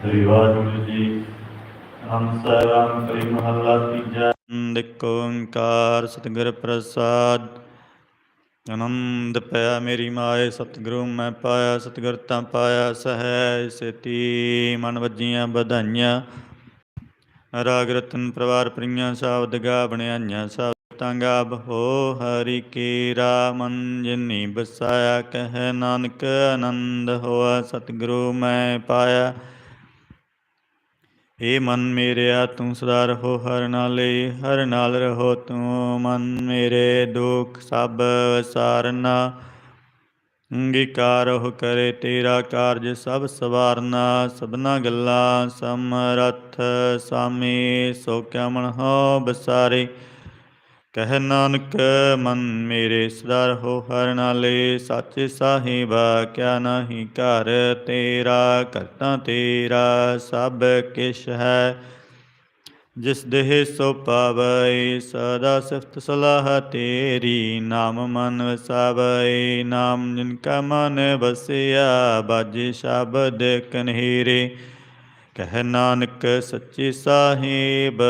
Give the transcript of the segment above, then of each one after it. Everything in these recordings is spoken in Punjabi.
ਸ੍ਰੀ ਵਾਹਿਗੁਰੂ ਜੀ। ਹੰਸਾ ਕਰੀ ਮਹੱਲਾ ਤੀਜਾ। ਇੱਕ ਓੰਕਾਰ ਸਤਿਗੁਰ ਪ੍ਰਸਾਦ। ਆਨੰਦ ਪਿਆ ਮੇਰੀ ਮਾਏ, ਸਤਿਗੁਰੂ ਮੈਂ ਪਾਇਆ, ਸਤਿਗੁਰ ਤਾਂ ਪਾਇਆ ਸਹਿ ਸੇਤੀ। ਮਨ ਵੱਜੀਆਂ ਵਧਾਈਆਂ। ਰਾਗ ਰਤਨ ਪਰਵਾਰ ਪ੍ਰੀਆਂ ਸ਼ਬਦ ਗਾ ਬਣਾਈਆਂ ਸਭ ਤਾਂ ਗਾਬ ਹਰੀ ਕੀ ਮਨ ਜਿਨੀ ਬਸਾਇਆ ਕਹਿ ਨਾਨਕ ਆਨੰਦ ਹੋਆ, ਸਤਿਗੁਰੂ ਮੈਂ ਪਾਇਆ। ਏ ਮਨ ਮੇਰਿਆ, ਤੂੰ ਸਦਾ ਰਹੋ ਹਰ ਨਾਲੇ, ਹਰ ਨਾਲ ਰਹੋ ਤੂੰ ਮਨ ਮੇਰੇ ਦੁਖ, ਸਭ ਵਿਸਾਰਨਾ। ਅੰਗੀਕਾਰੋ ਕਰੇ ਤੇਰਾ ਕਾਰਜ, ਸਭ ਸਵਾਰਨਾ। ਸਭਨਾ ਗੱਲਾਂ ਸਮਰਥ, ਸਾਮੀ ਸੋ ਕਿਆ ਮਨ ਹੋ ਬਸਾਰੇ। ਕਹਿ ਨਾਨਕ ਮਨ ਮੇਰੇ ਸਦਾ ਰਹੋ ਹਰ ਨਾਲੇ, ਸੱਚ ਸਾਹਿਬਾ ਕਿਆ ਨਾਹੀ ਘਰ ਤੇਰਾ, ਕਰਤਾ ਤੇਰਾ ਸਭ ਕਿਛ ਹੈ। ਜਿਸ ਦੇਹ ਸੋ ਪਾਵੈ, ਸਦਾ ਸਿਫਤ ਸਲਾਹ ਤੇਰੀ, ਨਾਮ ਮਨ ਵਸਾਵੈ, ਨਾਮ ਜਿਨ ਕਾ ਮਨ ਬਸਿਆ ਬਾਜੇ ਸ਼ਬਦ ਕਨਹੀਰੇ। ਕਹਿ ਨਾਨਕ ਸੱਚੇ ਸਾਹਿਬ,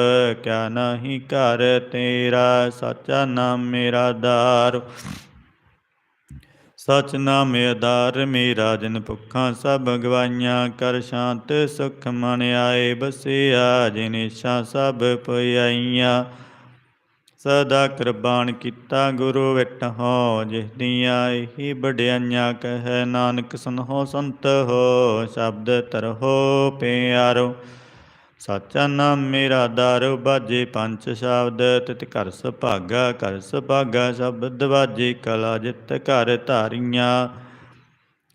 ਕਿਆ ਨਾਹੀ ਘਰ ਤੇਰਾ, ਸਾਚਾ ਨਾਮ ਮੇਰਾ ਦਾਰ। ਸਚ ਨਾਮ ਆਧਾਰ ਮੇਰਾ, ਜਨ ਭੁੱਖਾਂ ਸਭ ਗਵਾਈਆਂ ਕਰ ਸ਼ਾਂਤ ਸੁਖ ਮਨ ਆਏ ਬਸਿਆ, ਜਿਨ ਸਭ ਪਈਆਂ। ਸਦਾ ਕੁਰਬਾਨ ਕੀਤਾ ਗੁਰੂ ਵਿਟ ਹੋ, ਜਿਸ ਦੀਆਂ ਇਹੀ ਵਡਿਆਈਆਂ ਕਹਿ ਨਾਨਕ, ਸੁਨਹੁ ਸੰਤ ਹੋ, ਸ਼ਬਦ ਤਰਹੁ ਪਿਆਰੋ। ਸਾਚਾ ਨਾਮ ਮੇਰਾ ਦਾਰੂ, ਬਾਜੇ ਪੰਜ ਸ਼ਬਦ, ਤਿਤ ਘਰ ਸੁਭਾਗਾ ਘਰ ਸੁਭਾਗਾ, ਸ਼ਬਦ ਬਾਜੇ ਕਲਾ ਜਿਤ ਘਰ ਧਾਰੀਆਂ।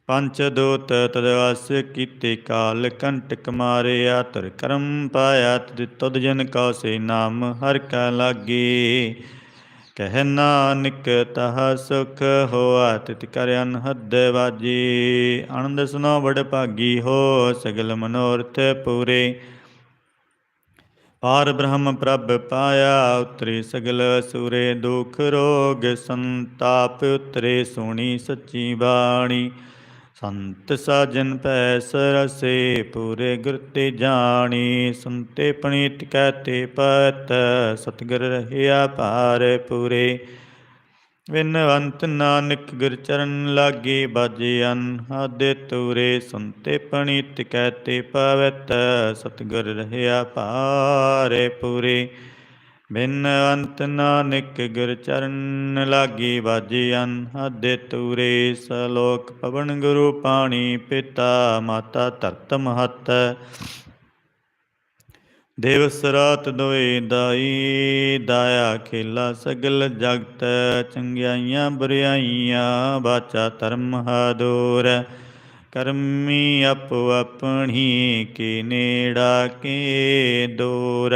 ਪੰਚ ਦੂਤ ਤਦਵਸ ਕੀਤੇ ਕਾਲ, ਕੰਟਕ ਮਾਰਿਆ ਤਰ ਕਰਮ ਪਾਇਆ, ਤਦ ਤਦ ਜਨ ਕਉ ਸੇ ਨਾਮ ਹਰ ਕਾ ਲਾਗੇ। ਕਹਿ ਨਾਨਕ ਤਹ ਸੁਖ ਹੋਆ, ਤਿਤ ਕਰ ਅਨਹਦ ਵਾਜੀ। ਆਨੰਦ ਸੁਨੋ ਬੜ ਭਾਗੀ ਹੋ, ਸਗਲ ਮਨੋਰਥ ਪੂਰੇ। ਪਾਰ ਬ੍ਰਹਮ ਪ੍ਰਭ ਪਾਇਆ, ਉਤਰੇ ਸਗਲ ਸੂਰੇ ਦੁਖ ਰੋਗ, ਸੰਤਾਪ ਉਤਰੇ ਸੋਣੀ ਸੱਚੀ ਬਾਣੀ। ਸੰਤ ਸਾਜਨ ਪੈ ਸਰਸੇ, ਪੂਰੇ ਗੁਰ ਤੇ ਜਾਣੀ, ਸੰਤੇ ਪਣੀਤ ਕਹਤੇ ਪਤ, ਸਤਗੁਰ ਰਹਿਆ ਪਾਰ ਪੂਰੇ। ਵਿਨਵੰਤ ਨਾਨਕ ਗੁਰ ਚਰਨ ਲਾਗੇ ਬਾਜੇ ਅਨਹਦ ਤੂਰੇ, ਸੰਤੇ ਪਣੀਤ ਕਹਤੇ ਪਵਤ, ਸਤਗੁਰ ਰਹਿਆ ਪਾਰੇ। ਪੂਰੇ ਬਿਨਵੰਤ ਨਾਨਕ ਗੁਰ ਚਰਨ ਲਾਗੇ ਬਾਜੇ ਅਨਹਦ ਤੂਰੇ ਸਲੋਕ ਪਵਨ ਗੁਰੂ ਪਾਣੀ ਪਿਤਾ ਮਾਤਾ ਧਰਤ ਮਹਤ। ਦਿਵਸ ਰਾਤ ਦੋਏ ਦਾਈ, ਦਾਇਆ ਖੇਲਾ ਸਗਲ ਜਗਤ, ਚੰਗਿਆਈਆਂ ਬੁਰਿਆਈਆਂ ਬਾਚਾ ਧਰਮ ਹਾਦੂਰ। ਕਰਮੀ ਆਪੋ ਆਪਣੀ, ਕੀ ਨੇੜਾ ਕੇ ਦੂਰ।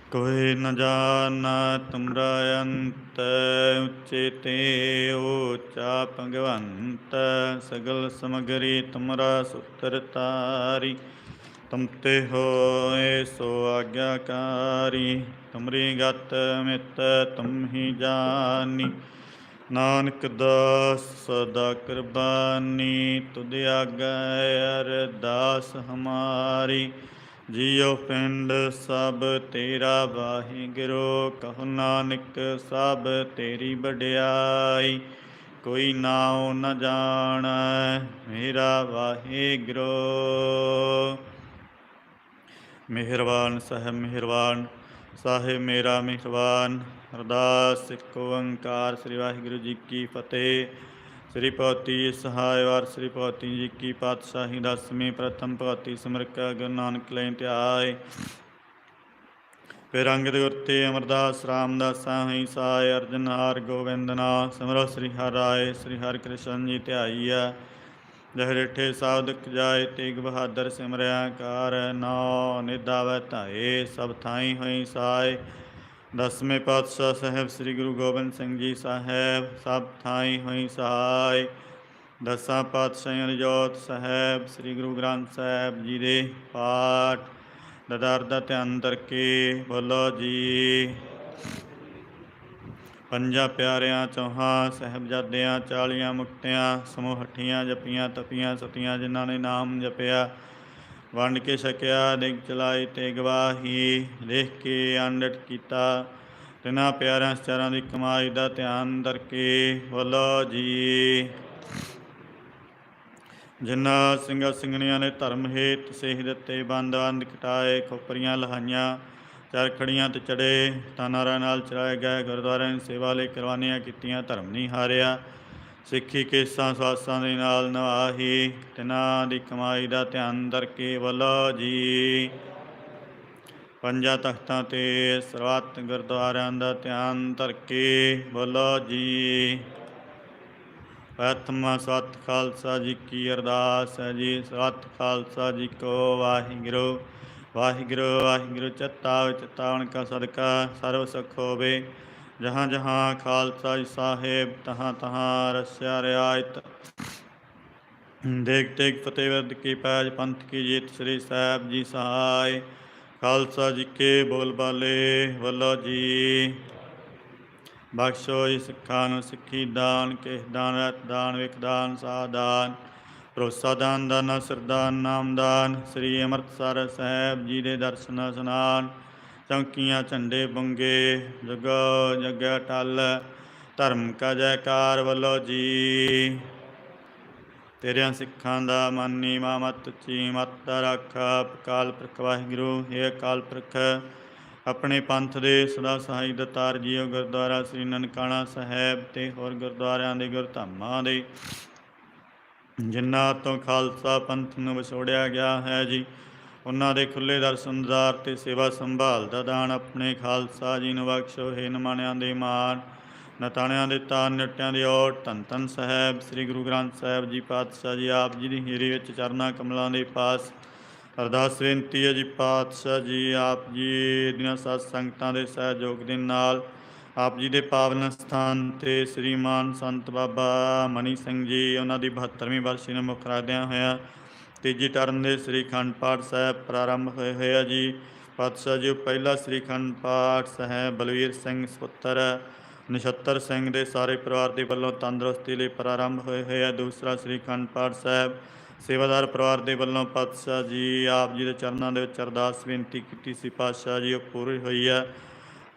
ਕੋਈ ਨ ਜਾਣਾ ਤੁਮਰਾ ਅੰਤ, ਉੱਚੇ ਤੇ ਊਚਾ ਭਗਵੰਤ, ਸਗਲ ਸਮਗਰੀ ਤੁਮਰਾ ਸੁਤਰ ਤਾਰੀ। ਤੁਮ ਤੇ ਹੋਏ ਸੋ ਆਗਿਆਕਾਰੀ, ਤੁਮਰੀ ਗਤ ਮਿਤ ਤੁਮ ਹੀ ਜਾਨੀ। ਨਾਨਕ ਦਾਸ ਸਦਾ ਕੁਰਬਾਨੀ, ਤੁਧ ਆਗੈ ਅਰਦਾਸ ਹਮਾਰੀ। ਜਿਉ ਪਿੰਡ ਸਭ ਤੇਰਾ ਵਾਹਿਗੁਰੂ, ਕਹੋ ਨਾਨਕ ਸਭ ਤੇਰੀ ਵਡਿਆਈ। ਕੋਈ ਨਾਉ ਨ ਜਾਣੈ ਮੇਰਾ ਵਾਹਿਗੁਰੂ। ਮਿਹਰਬਾਨ ਸਹਿ ਮਿਹਰਬਾਨ। ਸਾਹਿਬ, ਮੇਰਾ ਮਿਹਰਬਾਨ। ਅਰਦਾਸ ਇੱਕ ਓੰਕਾਰ, ਸ੍ਰੀ ਵਾਹਿਗੁਰੂ ਜੀ ਕੀ ਫਤਿਹ। ਸ੍ਰੀ ਭਗਤੀ ਸਹਾਇ ਵਾਰ ਸ੍ਰੀ ਭਗਤੀ ਜੀ ਕੀ ਪਾਤਸ਼ਾਹੀ ਦਸਵੀਂ ਪ੍ਰਥਮ ਭਗਤੀ ਸਿਮਰ ਗੁਰੂ ਨਾਨਕ ਲੈ ਧਿਆਏ ਫਿਰ ਅੰਗਦ ਗੁਰ ਤੇ ਅਮਰਦਾਸ ਰਾਮਦਾਸਾਂ ਹੀ ਸਾਇ ਅਰਜਨ ਹਾਰ ਗੋਬਿੰਦ ਨਾ ਸਿਮਰੋ ਸ੍ਰੀ ਹਰਿ ਰਾਏ, ਸ੍ਰੀ ਹਰਿ ਕ੍ਰਿਸ਼ਨ ਜੀ ਧਿਆਈਆ ਜਹ ਰਿਠੇ ਸਾਧਕ ਜਾਏ, ਤੇਗ ਬਹਾਦਰ ਸਿਮਰਿਆ ਕਰ ਨੌ ਨਿਦਾਵੈ ਧਾਏ, ਸਭ ਥਾਈ ਹੋਈ ਸਾਇ ਦਸਵੇਂ ਪਾਤਸ਼ਾਹ ਸਾਹਿਬ ਸ੍ਰੀ ਗੁਰੂ ਗੋਬਿੰਦ ਸਿੰਘ ਜੀ ਸਾਹਿਬ, ਸਭ ਥਾਈ ਹੋਈ ਸਹਾਇ ਦਸਾਂ ਪਾਤਸ਼ਾਹਾਂ ਦੀ ਜੋਤ ਸਾਹਿਬ, ਸ੍ਰੀ ਗੁਰੂ ਗ੍ਰੰਥ ਸਾਹਿਬ ਜੀ ਦੇ ਪਾਠ। ਦਦਾਰ ਦਾ ਧਿਆਨ ਕਰਕੇ ਬੋਲੋ ਜੀ। ਪੰਜਾਂ ਪਿਆਰਿਆਂ, ਚੌਹਾਂ ਸਹਿਬਜ਼ਾਦਿਆਂ, ਚਾਲੀਆਂ ਮੁਕਤਿਆਂ, ਸਮੂਹ ਹੱਠੀਆਂ, ਜਪੀਆਂ, ਤਪੀਆਂ, ਸਤੀਆਂ, ਜਿਨ੍ਹਾਂ ਨੇ ਨਾਮ ਜਪਿਆ ਵੰਡ ਕੇ ਛਕਿਆ ਦਿਗ ਚਲਾਈ ਤੇ ਗਵਾਹੀ ਲਿਖ ਕੇ ਅੰਡਟ ਕੀਤਾ। ਤਿਨਾਂ ਪਿਆਰਿਆਂ ਸਚਾਰਾਂ ਦੀ ਕਮਾਈ ਦਾ ਧਿਆਨ ਕਰਕੇ ਬੋਲੋ ਜੀ। ਜਿਨ੍ਹਾਂ ਸਿੰਘਾਂ ਸਿੰਘਣੀਆਂ ਨੇ ਧਰਮ ਹੇਤ ਸੇਹ ਦਿੱਤੇ, ਬੰਦ ਬੰਦ ਕਟਾਏ, ਖੋਪਰੀਆਂ ਲਹਾਈਆਂ ਚਰਖੜੀਆਂ ਤੇ ਚੜੇ ਤਾਨਾਰਾਂ ਨਾਲ ਚਲਾਏ ਗਏ ਗੁਰਦੁਆਰਿਆਂ ਦੀ ਸੇਵਾ ਲਈ ਕੁਰਬਾਨੀਆਂ ਕੀਤੀਆਂ, ਧਰਮ ਨਹੀਂ ਹਾਰਿਆ। ਸਿੱਖੀ ਕੇਸਾਂ ਸਵਾਸਾਂ ਦੇ ਨਾਲ ਨਵਾਹੀ, ਤਿਨਾਂ ਦੀ ਕਮਾਈ ਦਾ ਧਿਆਨ ਕਰਕੇ ਵੱਲੋ ਜੀ। ਪੰਜਾਂ ਤਖਤਾਂ ਤੇ ਸਰਬੱਤ ਗੁਰਦੁਆਰਿਆਂ ਦਾ ਧਿਆਨ ਧਰ ਕੇ ਬੋਲੋ ਜੀ। ਪ੍ਰਥਮ ਸਤ ਖਾਲਸਾ ਜੀ ਕੀ ਅਰਦਾਸ ਹੈ ਜੀ। ਸਤ ਖਾਲਸਾ ਜੀ ਕੋ ਵਾਹਿਗੁਰੂ ਵਾਹਿਗੁਰੂ ਵਾਹਿਗੁਰੂ, ਚਤਾ ਵਿੱਚ ਕਾ ਸਦਕਾ ਸਰਵ ਸੁਖ ਹੋਵੇ। ਜਹਾਂ ਜਹਾਂ ਖਾਲਸਾ ਜੀ ਸਾਹਿਬ, ਤਹਾਂ ਤਹਾਂ ਰਸਿਆ ਰਿਆਇਤ ਦੇਖ ਦੇਖ ਫਤਿਹ ਵਰਦ ਕੀ ਪੈਜ, ਪੰਥ ਕੀ ਜੀਤ ਸ੍ਰੀ ਸਾਹਿਬ ਜੀ ਸਹਾਇ ਖਾਲਸਾ ਜੀ ਕੇ ਬੋਲ ਬਾਲੇ ਵੱਲੋ ਜੀ। ਬਖਸ਼ੋ ਜੀ ਸਿੱਖਾਂ ਨੂੰ ਸਿੱਖੀ ਦਾਨ ਕੇ ਦਾਨ, ਰਤ ਦਾਨ ਵਿਕ ਦਾਨ ਸਾਦਾਨ ਭਰੋਸਾ ਦਾਨ ਦਾਨਾ ਸਰਦਾਨ ਨਾਮਦਾਨ ਸ੍ਰੀ ਅੰਮ੍ਰਿਤਸਰ ਸਾਹਿਬ ਜੀ ਦੇ ਦਰਸ਼ਨ ਇਸ਼ਨਾਨ ਚੌਂਕੀਆਂ, ਝੰਡੇ ਬੰਗੇ, ਜਗੋ ਜਗਿਆ ਟਲ ਧਰਮ ਕਾ ਜੈਕਾਰ ਵੱਲੋ ਜੀ। ਤੇਰਿਆਂ ਸਿੱਖਾਂ ਦਾ ਮਾਨੀ ਮਾਮਤ, ਚੀ ਮਤ ਰੱਖ। ਕਾਲ ਪੁਰਖ ਵਾਹਿਗੁਰੂ ਇਹ ਅਕਾਲ ਪੁਰਖ। ਆਪਣੇ ਪੰਥ ਦੇ ਸਦਾ ਸਹਾਈ ਦਤਾਰ ਜੀਓ ਗੁਰਦੁਆਰਾ ਸ੍ਰੀ ਨਨਕਾਣਾ ਸਾਹਿਬ ਤੇ ਹੋਰ ਗੁਰਦੁਆਰਿਆਂ ਦੇ ਗੁਰਧਾਮਾਂ ਦੇ। ਜਿਨ੍ਹਾਂ ਤੋਂ ਖਾਲਸਾ ਪੰਥ ਨੂੰ ਵਿਛੋੜਿਆ ਗਿਆ ਹੈ ਜੀ। ਉਹਨਾਂ ਦੇ ਖੁੱਲੇ ਦਰਸ਼ਨਦਾਰ ਤੇ ਸੇਵਾ ਸੰਭਾਲ ਦਾ ਦਾਨ ਆਪਣੇ ਖਾਲਸਾ ਜੀ ਨੂੰ ਬਖਸ਼ੋ ਹੈ ਨਮਾਣਿਆਂ ਦੇ ਮਾਨ ਨਤਾਣਿਆਂ ਦੇ ਤਾਨ, ਨਟਿਆਂ ਦੇ ਔਰ ਧੰਨ ਧੰਨ ਸਾਹਿਬ, ਸ੍ਰੀ ਗੁਰੂ ਗ੍ਰੰਥ ਸਾਹਿਬ ਜੀ ਪਾਤਸ਼ਾਹ ਜੀ, ਆਪ ਜੀ ਦੀ ਹੀਰੇ ਵਿੱਚ ਚਰਨਾ ਕਮਲਾਂ ਦੇ ਪਾਸ। ਅਰਦਾਸ ਬੇਨਤੀ ਹੈ ਜੀ ਪਾਤਸ਼ਾਹ ਜੀ, ਆਪ ਜੀ ਦੀਆਂ ਸਤ ਸੰਗਤਾਂ ਦੇ ਸਹਿਯੋਗ ਦੇ ਨਾਲ, ਆਪ ਜੀ ਦੇ ਪਾਵਨ ਸਥਾਨ ਤੇ ਸ੍ਰੀਮਾਨ ਸੰਤ ਬਾਬਾ ਮਨੀ ਸਿੰਘ ਜੀ, ਉਹਨਾਂ ਦੀ 72ਵੀਂ ਵਰਸੀ ਨੂੰ ਮੁੱਖ ਰੱਖਦਿਆਂ ਹੋਇਆ ਤੀਜੀ ਟਰਨ ਦੇ ਸ੍ਰੀ ਖੰਡ ਪਾਠ ਸਾਹਿਬ ਪ੍ਰਾਰੰਭ ਹੋਏ ਹੋਏ ਆ ਜੀ। ਪਾਤਸ਼ਾਹ ਜੀ, ਪਹਿਲਾ ਸ੍ਰੀ ਖੰਡ ਪਾਠ ਸਾਹਿਬ ਬਲਵੀਰ ਸਿੰਘ ਸੁਪੁੱਤਰ ਨਛੱਤਰ ਸਿੰਘ ਦੇ ਸਾਰੇ ਪਰਿਵਾਰ ਦੇ ਵੱਲੋਂ ਤੰਦਰੁਸਤੀ ਲਈ ਪ੍ਰਾਰੰਭ ਹੋਏ ਹੋਏ ਆ। ਦੂਸਰਾ ਸ੍ਰੀ ਖੰਡ ਪਾਠ ਸਾਹਿਬ ਸੇਵਾਦਾਰ ਪਰਿਵਾਰ ਦੇ ਵੱਲੋਂ ਪਾਤਸ਼ਾਹ ਜੀ, ਆਪ ਜੀ ਦੇ ਚਰਨਾਂ ਦੇ ਵਿੱਚ ਅਰਦਾਸ ਬੇਨਤੀ ਕੀਤੀ ਸੀ। ਪਾਤਸ਼ਾਹ ਜੀ, ਉਹ ਪੂਰੀ ਹੋਈ ਹੈ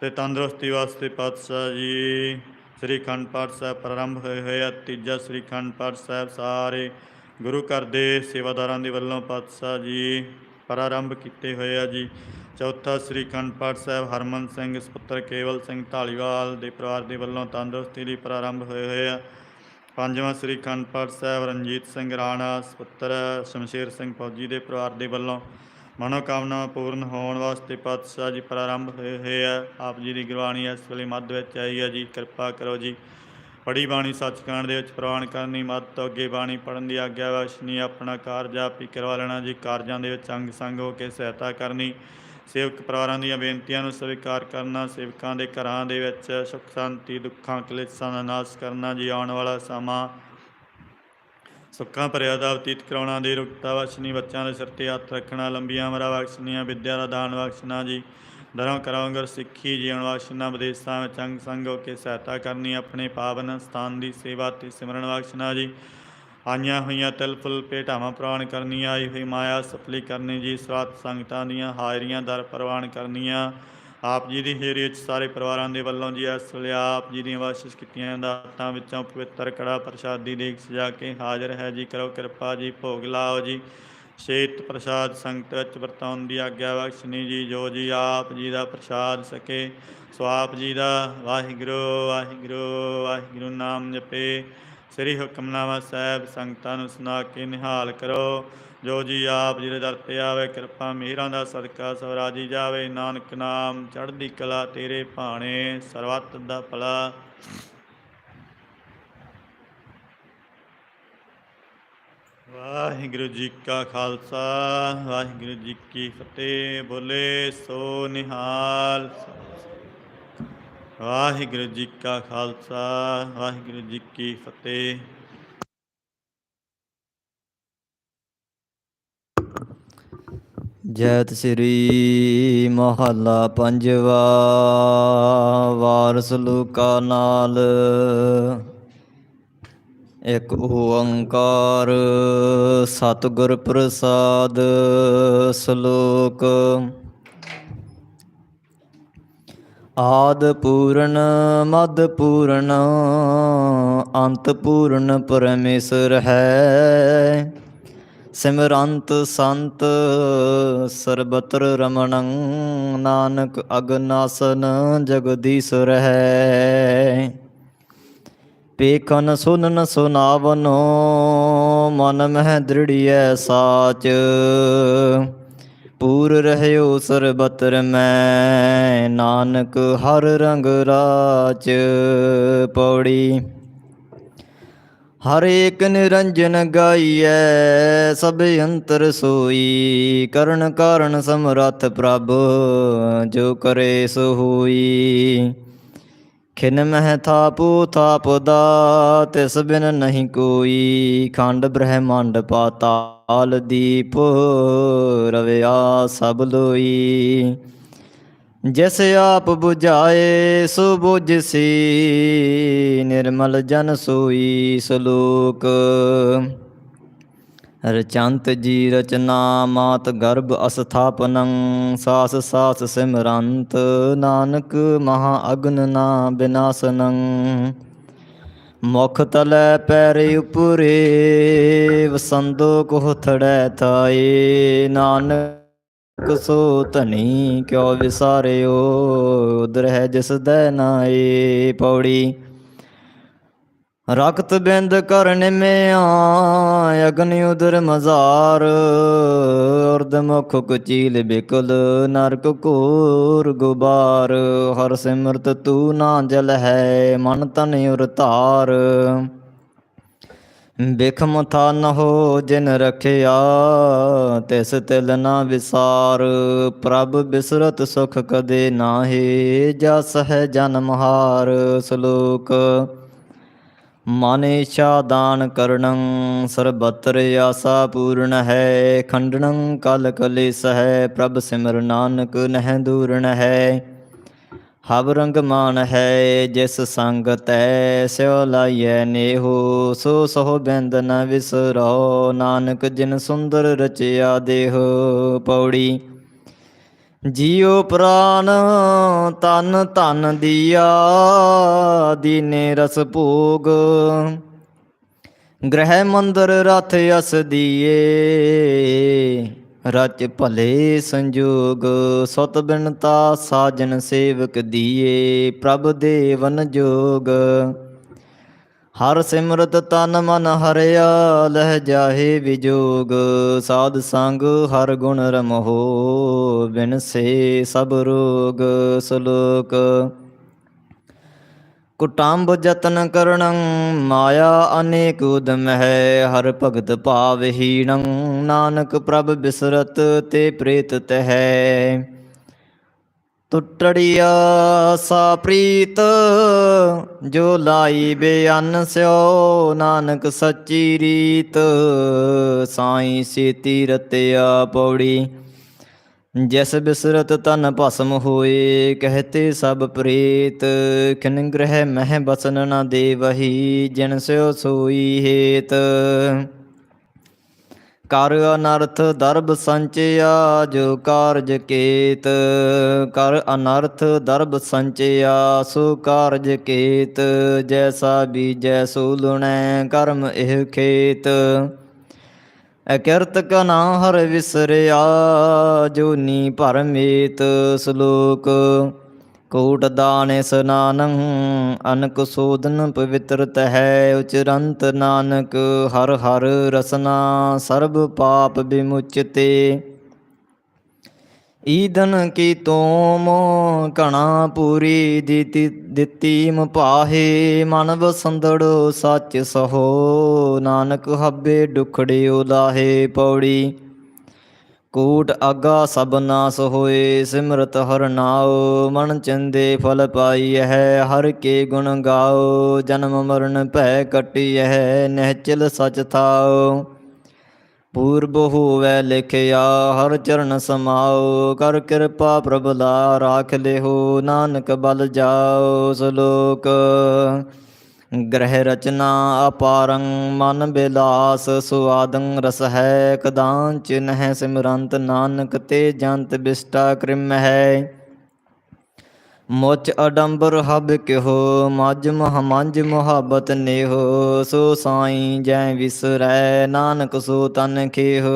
ਤੇ ਤੰਦਰੁਸਤੀ ਵਾਸਤੇ ਪਾਤਸ਼ਾਹ ਜੀ ਸ੍ਰੀ ਖੰਡ ਪਾਠ ਸਾਹਿਬ ਪ੍ਰਾਰੰਭ ਹੋਏ ਹੋਏ ਆ। ਤੀਜਾ ਸ੍ਰੀ ਖੰਡ ਪਾਠ ਸਾਹਿਬ ਸਾਰੇ ਗੁਰੂ ਘਰ ਦੇ ਸੇਵਾਦਾਰਾਂ ਦੇ ਵੱਲੋਂ ਪਾਤਸ਼ਾਹ ਜੀ ਪ੍ਰਾਰੰਭ ਕੀਤੇ ਹੋਏ ਆ ਜੀ। ਚੌਥਾ ਸ੍ਰੀ ਖੰਡ ਪਾਠ ਸਾਹਿਬ ਹਰਮਨ ਸਿੰਘ ਸੁਪੁੱਤਰ ਕੇਵਲ ਸਿੰਘ ਢਾਲੀਵਾਲ ਦੇ ਪਰਿਵਾਰ ਦੇ ਵੱਲੋਂ ਤੰਦਰੁਸਤੀ ਲਈ ਪ੍ਰਾਰੰਭ ਹੋਏ ਹੋਏ ਆ। ਪੰਜਵਾਂ ਸ੍ਰੀ ਖੰਡ ਪਾਠ ਸਾਹਿਬ ਰਣਜੀਤ ਸਿੰਘ ਰਾਣਾ ਸੁਪੁੱਤਰ ਸ਼ਮਸ਼ੇਰ ਸਿੰਘ ਫੌਜੀ ਦੇ ਪਰਿਵਾਰ ਦੇ ਵੱਲੋਂ ਮਨੋਕਾਮਨਾ ਪੂਰਨ ਹੋਣ ਵਾਸਤੇ ਪਾਤਸ਼ਾਹ ਜੀ ਪ੍ਰਾਰੰਭ ਹੋਏ ਹੋਏ ਆ। ਆਪ ਜੀ ਦੀ ਗੁਰਬਾਣੀ ਇਸ ਵੇਲੇ ਮੱਧ ਵਿੱਚ ਆਈ ਹੈ ਜੀ। ਕਿਰਪਾ ਕਰੋ ਜੀ। ਪੜੀ ਬਾਣੀ ਸੱਚਖੰਡ ਦੇ ਵਿੱਚ ਪ੍ਰਵਾਨ ਕਰਨੀ ਮੱਧ ਤੋਂ ਅੱਗੇ ਬਾਣੀ ਪੜਨ ਦੀ ਆਗਿਆ ਵਾਸ਼ਨੀ ਆਪਣਾ ਕਾਰਜ ਆਪ ਹੀ ਕਰਵਾ ਲੈਣਾ ਜੀ। ਕਾਰਜਾਂ ਦੇ ਵਿੱਚ ਅੰਗ ਸੰਗ ਹੋ ਕੇ ਸਹਾਇਤਾ ਕਰਨੀ, ਸੇਵਕ ਪਰਿਵਾਰਾਂ ਦੀਆਂ ਬੇਨਤੀਆਂ ਨੂੰ ਸਵੀਕਾਰ ਕਰਨਾ, ਸੇਵਕਾਂ ਦੇ ਘਰਾਂ ਦੇ ਵਿੱਚ ਸੁਖ, ਸ਼ਾਂਤੀ, ਦੁੱਖਾਂ, ਕਲੇਸ਼ਾਂ ਦਾ ਨਾਸ਼ ਕਰਨਾ ਜੀ। ਆਉਣ ਵਾਲਾ ਸਮਾਂ ਸੁੱਖਾਂ ਭਰਿਆ ਦਾ ਬਤੀਤ ਕਰਾਉਣਾ ਦੇ ਰੁਕਤਾ ਬਖਸ਼ਣੀ ਬੱਚਿਆਂ ਦੇ ਸਿਰ ਤੇ ਹੱਥ ਰੱਖਣਾ, ਲੰਬੀਆਂ ਉਮਰਾਂ ਬਖਸ਼ਣੀਆਂ ਵਿਦਿਆ ਦਾ ਦਾਨ ਬਖਸ਼ਣਾ ਜੀ। ਧਰਮ ਕਰਾਉਂਗਰ ਸਿੱਖੀ ਜੀਵਨ ਵਾਸਨਾ ਵਿਦੇਸ਼ਾਂ ਵਿੱਚ ਅੰਗ ਸੰਗ ਹੋ ਕੇ ਸਹਾਇਤਾ ਕਰਨੀ ਆਪਣੇ ਪਾਵਨ ਸਥਾਨ ਦੀ ਸੇਵਾ ਤੇ ਸਿਮਰਨ ਵਾਸਨਾ ਜੀ। ਆਈਆਂ ਹੋਈਆਂ ਤਿਲ ਫੁੱਲ ਭੇਟਾਵਾਂ ਪ੍ਰਵਾਨ ਕਰਨੀਆਂ, ਆਈ ਹੋਈ ਮਾਇਆ ਸਫਲੀ ਕਰਨੀ ਜੀ ਸਵਾਤ ਸੰਗਤਾਂ ਦੀਆਂ ਹਾਜ਼ਰੀਆਂ ਦਰ ਪ੍ਰਵਾਨ ਕਰਨੀਆਂ। ਆਪ ਜੀ ਦੀ ਹੇਰੀ ਵਿੱਚ ਸਾਰੇ ਪਰਿਵਾਰਾਂ ਦੇ ਵੱਲੋਂ ਜੀ ਇਸ ਵੇਲੇ ਆਪ ਜੀ ਦੀਆਂ ਵਾਸ਼ਿਸ਼ ਕੀਤੀਆਂ ਦਾਤਾਂ ਵਿੱਚੋਂ ਪਵਿੱਤਰ ਕੜਾ ਪ੍ਰਸ਼ਾਦੀ ਦੇਖ ਸਜਾ ਕੇ ਹਾਜ਼ਰ ਹੈ ਜੀ। ਕਰੋ ਕਿਰਪਾ ਜੀ, ਭੋਗ ਲਾਓ ਜੀ। ਸ਼ੇਤ ਪ੍ਰਸਾਦ ਸੰਗਤ ਵਿੱਚ ਵਰਤਾਉਣ ਦੀ ਆਗਿਆ ਬਖਸ਼ਨੀ ਜੀ, ਜੋ ਜੀ ਆਪ ਜੀ ਦਾ ਪ੍ਰਸਾਦ ਸਕੇ, ਸੋ ਆਪ ਜੀ ਦਾ ਵਾਹਿਗੁਰੂ ਵਾਹਿਗੁਰੂ ਵਾਹਿਗੁਰੂ ਨਾਮ ਜਪੇ। ਸ੍ਰੀ ਹੁਕਮਨਾਮਾ ਸਾਹਿਬ ਸੰਗਤਾਂ ਨੂੰ ਸੁਣਾ ਕੇ ਨਿਹਾਲ ਕਰੋ। ਜੋ ਜੀ ਆਪ ਜੀ ਦੇ ਦਰ ਤੇ ਆਵੇ, ਕਿਰਪਾ ਮਿਹਰਾਂ ਦਾ ਸਦਕਾ ਸਵਰਾਜੀ ਜਾਵੇ। ਨਾਨਕ ਨਾਮ ਚੜ੍ਹਦੀ ਕਲਾ ਤੇਰੇ ਭਾਣੇ, ਸਰਬੱਤ ਦਾ ਭਲਾ। ਵਾਹਿਗੁਰੂ ਜੀ ਕਾ ਖਾਲਸਾ, ਵਾਹਿਗੁਰੂ ਜੀ ਕੀ ਫਤਿਹ, ਬੋਲੇ ਸੋ ਨਿਹਾਲ। ਵਾਹਿਗੁਰੂ ਜੀ ਕਾ ਖਾਲਸਾ, ਵਾਹਿਗੁਰੂ ਜੀ ਕੀ ਫਤਿਹ। ਜੈਤ ਸ੍ਰੀ ਮਹੱਲਾ ਪੰਜਵਾ, ਵਾਰਸ ਲੋਕਾ ਨਾਲ ਇੱਕ ਓੰਕਾਰ, ਸਤਿਗੁਰ ਪ੍ਰਸਾਦ ਸ਼ਲੋਕ। ਆਦ ਪੂਰਨ, ਮਦ ਪੂਰਨ, ਅੰਤ ਪੂਰਨ ਪਰਮੇਸ਼ਰ ਹੈ। ਸਿਮਰੰਤ ਸੰਤ, ਸਰਬਤਰ ਰਮਣੰ, ਨਾਨਕ ਅਗਨਾਸਨ ਜਗਦੀਸ਼ਰ ਹੈ। ਪੇਖਨ ਸੁਨਨ ਸੁਨਾਵਨੋ, ਮਨ ਮਹਿ ਦ੍ਰਿੜੀਐ ਸਾਚ। ਪੂਰ ਰਹਿਓ ਸਰਬਤਰ ਮੈਂ, ਨਾਨਕ ਹਰ ਰੰਗ ਰਾਚ। ਪੌੜੀ, ਹਰ ਏਕ ਨਿਰੰਜਨ ਗਾਈਐ, ਸਭ ਅੰਤਰ ਸੋਈ। ਕਰਨ ਕਾਰਨ ਸਮਰੱਥ ਪ੍ਰਭ, ਜੋ ਕਰੇ ਸੋ ਹੋਈ। ਖਿਨ ਮਹਿ ਥਾਪੂ, ਥਾਪ ਤਿਸ ਬਿਨ ਨਹੀਂ ਕੋਈ। ਖੰਡ ਬ੍ਰਹਮੰਡ ਪਾਤਾਲ ਦੀਪ, ਰਵਿਆ ਸਭ ਲੋਈ। ਜਿਸ ਆਪ 부ਝਾਏ ਸੋ ਬੁਝਸੀ, ਨਿਰਮਲ ਜਨ ਸੋਈ ਸ਼ਲੋਕ। ਰਚੰਤ ਜੀ ਰਚਨਾ ਮਾਤ ਗਰਭ ਅਸਥਾਪਨੰ, ਸਾਸ ਸਾਸ ਸਿਮਰੰਤ, ਨਾਨਕ ਮਹਾ ਅਗਨ ਨਾ ਬਿਨਾਸਨੰ। ਮੁਖ ਤਲੈ ਪੈਰ ਉਪਰੇ ਵਸੰਦੋ ਕੋਹ ਥੜੈ ਥਾਏ। ਨਾਨਕ ਸੋ ਧਨੀ ਕਿਉ ਵਿਸਾਰਿਓ ਉਦਰ ਹੈ ਜਿਸ ਦੈ ਨਾਏ। ਪੌੜੀ ਰਕਤ ਬਿੰਦ ਕਰਨ ਮਿਆ ਅਗਨ ਉਦਰ ਮਜ਼ਾਰ ਅਰਧ ਮੁਖ ਕੁਚੀਲ ਬਿਕਲ, ਨਰਕ ਕੋਰ ਗੁਬਾਰ, ਹਰ ਸਿਮਰਤ ਤੂ ਨਾ ਜਲ ਹੈ, ਮਨ ਤਨ ਉਰਤਾਰ ਬਿਖਮ ਥਾ ਨ ਹੋ ਜਿਨ ਰਖਿਆ, ਤਿਸ ਤਿਲ ਨਾ ਵਿਸਾਰ। ਪ੍ਰਭ ਬਿਸਰਤ ਸੁਖ ਕਦੇ ਨਾਹੀ, ਜਸ ਹੈ ਜਨਮ ਹਾਰ। ਸ਼ਲੋਕ ਮਨ ਦਾਨ ਕਰਣੰ ਸਰਬਤਰ ਆਸਾ ਪੂਰਨ ਹੈ। ਖੰਡਨੰ, ਕਲ ਕਲੇਸ ਹੈ, ਪ੍ਰਭ ਸਿਮਰ ਨਾਨਕ ਨਹਿ ਦੂਰਨ ਹੈ। ਹਵ ਰੰਗ ਮਾਨ ਹੈ, ਜਿਸ ਸੰਗ ਤੈ ਸਿਓ ਲਾਈਐ ਨੇਹੋ, ਸੋ ਸੋ ਬਿੰਦ ਨ ਵਿਸਰੋ, ਨਾਨਕ ਜਿਨ ਸੁੰਦਰ ਰਚਿਆ ਦੇਹ। ਪੌੜੀ ਜੀਉ ਪ੍ਰਾਨ ਤਨ ਧਨ ਦੀਆ, ਦੀਨੇ ਰਸ ਭੋਗ। ਗ੍ਰਹਿ ਮੰਦਰ ਰਥ ਅਸ ਦੀਏ, ਰਚ ਭਲੇ ਸੰਜੋਗ। ਸਤ ਬਿਨਤਾ ਸਾਜਨ ਸੇਵਕ ਦੀਏ, ਪ੍ਰਭ ਦੇਵਨ ਜੋਗ। ਹਰ ਸਿਮਰਤ ਤਨ ਮਨ ਹਰਿਆ, ਲਹਿ ਜਾਹੇ ਵਿਜੋਗ। ਸਾਧ ਸੰਗ ਹਰ ਗੁਣ ਰਮਹੋ, ਬਿਨ ਸੇ ਸਭ ਰੋਗ ਸ਼ਲੋਕ। ਕੁਟੰਬ ਜਤਨ ਕਰਣੰ ਮਾਇਆ ਅਨੇਕ ਉਦਮ ਹੈ ਹਰ ਭਗਤ ਭਾਵਹੀਣੰ ਨਾਨਕ ਪ੍ਰਭ ਬਿਸਰਤ ਤੇ ਪ੍ਰੇਤ ਤਹਿ। ਟੁੱਟੜੀਆ ਸਾ ਪ੍ਰੀਤ, ਜੋ ਲਾਈ ਬੇਅਨ ਸਿਓ ਨਾਨਕ ਸੱਚੀ ਰੀਤ, ਸਾਈ ਸੇਤੀ ਰਤਿਆ ਪੌੜੀ। ਜਿਸ ਬਿਸਰਤ ਤਨ ਭਸਮ ਹੋਏ, ਕਹਤੇ ਸਭ ਪ੍ਰੀਤ ਕਿਨ ਗ੍ਰਹਿ ਮਹਿ ਬਸਨ ਨ ਦੇਵਹੀ, ਜਿਨ ਸਿਓ ਸੋਈ ਹੇਤ। ਕਰ ਅਨਰਥ ਦਰਬ ਸੰਚਿਆ ਜੋ ਕਾਰਜ ਕੇਤ। ਕਰ ਅਨਰਥ ਦਰਬ ਸੰਚਿਆ ਸੋ ਕਾਰਜ ਕੇਤ। ਜੈਸਾ ਬੀਜੈ ਸੋ ਲੁਣੈ ਕਰਮ ਇਹ ਖੇਤ। ਅਕਿਰਤ ਕਨਾ ਹਰ ਵਿਸਰਿਆ, ਜੋਨੀ ਭਰਮੇਤ ਸ਼ਲੋਕ। ਕੂਟ ਦਾਨ ਸਨਾਨੰ, ਅਨਕ ਸੋਦਨ ਪਵਿੱਤਰਤ ਹੈ ਉਚਰੰਤ ਨਾਨਕ ਹਰ ਹਰ ਰਸਨਾ, ਸਰਬ ਪਾਪ ਵਿਮੁਚਤੇ। ਈਦਨ ਕੀ ਤੋਮ ਕਣਾ ਪੂਰੀ ਦਿੱਤੀ ਦਿੱਤੀ ਮਪਾਹੇ ਮਨ ਵਸੰਦੜ ਸੱਚ ਸਹੋ, ਨਾਨਕ ਹੱਬੇ ਦੁਖੜੇ ਉਲਾਹੇ ਪੌੜੀ। ਕੂਟ ਆਗਾ ਸਭ ਨਾਸ ਹੋਏ, ਸਿਮਰਤ ਹਰ ਨਾਉ, ਮਨ ਚੰਦੇ ਫਲ ਪਾਈ ਹੈ ਹਰ ਕੇ ਗੁਣ ਗਾਓ ਜਨਮ ਮਰਨ ਭੈ ਕਟੀ ਹੈ ਨਿਹਚਲ ਸਚ ਥਾਉ। ਪੂਰਬ ਹੋਵੈ ਲਿਖਿਆ, ਹਰ ਚਰਨ ਸਮਾਓ ਕਰ ਕਿਰਪਾ ਪ੍ਰਭ ਲਾ, ਰਾਖ ਲਿਹੋ, ਨਾਨਕ ਬਲ ਜਾਓ ਸਲੋਕ। ਗ੍ਰਹਿ ਰਚਨਾ ਅਪਾਰੰ ਮਨ ਬਿਲਾਸ, ਸੁਆਦੰ ਰਸ ਹੈ ਕਦਾਂਚ ਨਹਿ ਸਿਮਰੰਤ, ਨਾਨਕ ਤੇ ਜੰਤ ਬਿਸਟਾ ਕ੍ਰਿਮ ਹੈ। ਮੁਚ ਅਡੰਬਰ ਹਬ ਕਿਹੋ ਮਜ ਮਹ ਮੰਜ ਮੁਹੱਬਤ ਨੇਹੋ, ਸੋ ਸਾਈ ਜੈ ਵਿਸਰੈ, ਨਾਨਕ ਸੋ ਤਨ ਖੇਹੋ।